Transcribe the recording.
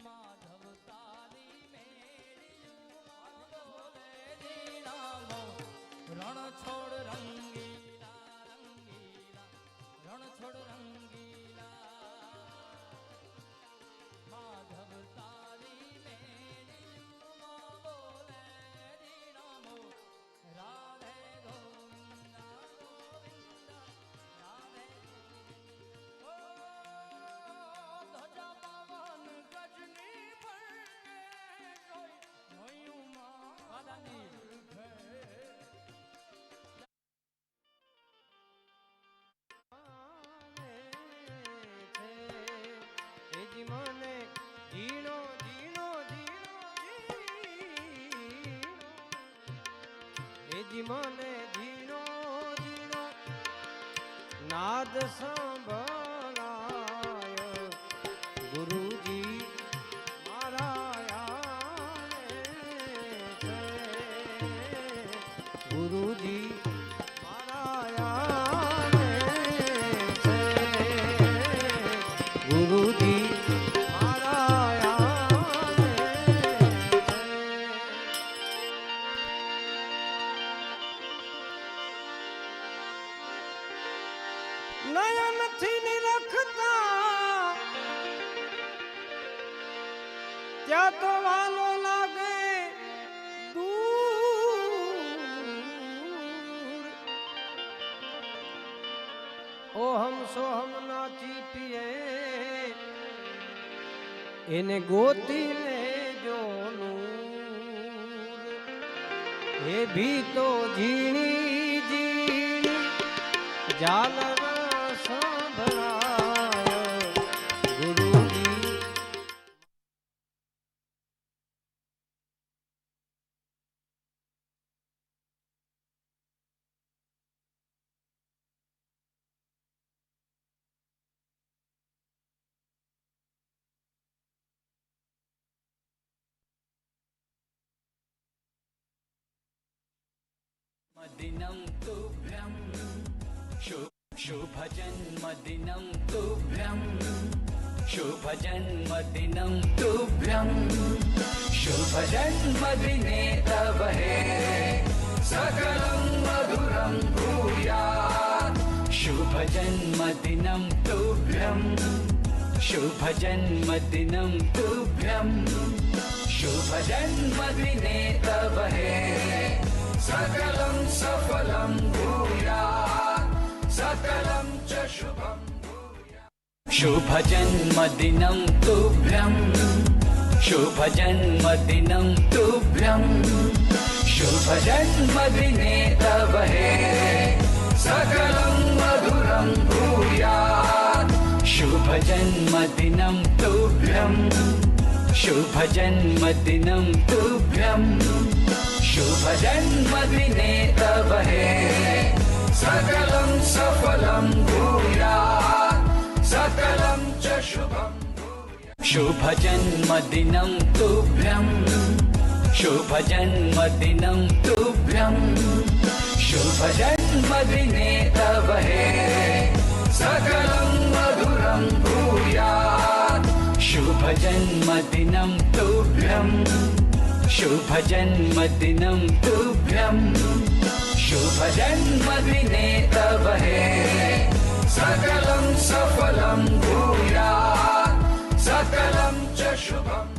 அம்மா ગુરુજી મને ઝીણો ઝીણો નાદ સંભળાય. ગુરુજી મારા ગુરુજી ગુરુજી ઓ હમ સો હમ નાચી પીએ એને ગોતીને જોનું એ ભી તો ઝીણી ઝીણી જાલર मदिनं तुभ्यं शु शुभजन्मदिनं तुभ्यं शुभजन्मदिनं तुभ्यं शुभजन्मदिने तव हे सकलं मधुरं भूयात् शुभजन्मदिनं तुभ्यं शुभजन्मदिनं तुभ्यं शुभजन्मदिने तव हे सकलं शुभजन्मदिनं तुभ्यं शुभजन्मदिनं तुभ्यं शुभजन्मदिने तव हे सकलं मधुरं भूयात् शुभजन्मदिनं तुभ्यं शुभजन्मदिनं શુભ જન્મદિને તવહે સકલમ સફલમ ભૂયા સકલમ ચ શુભમ શુભ જન્મદિનમ તુભ્યમ શુભ જન્મદિનમ તુભ્યમ શુભ જન્મદિને તવહે સકલમ મધુરમ ભૂયા શુભ જન્મદિનમ તુભ્યમ शुभजन्मदिनं तुभ्यं शुभजन्मदिने तव हे सकलं सफलं भूयात् सकलं च शुभम्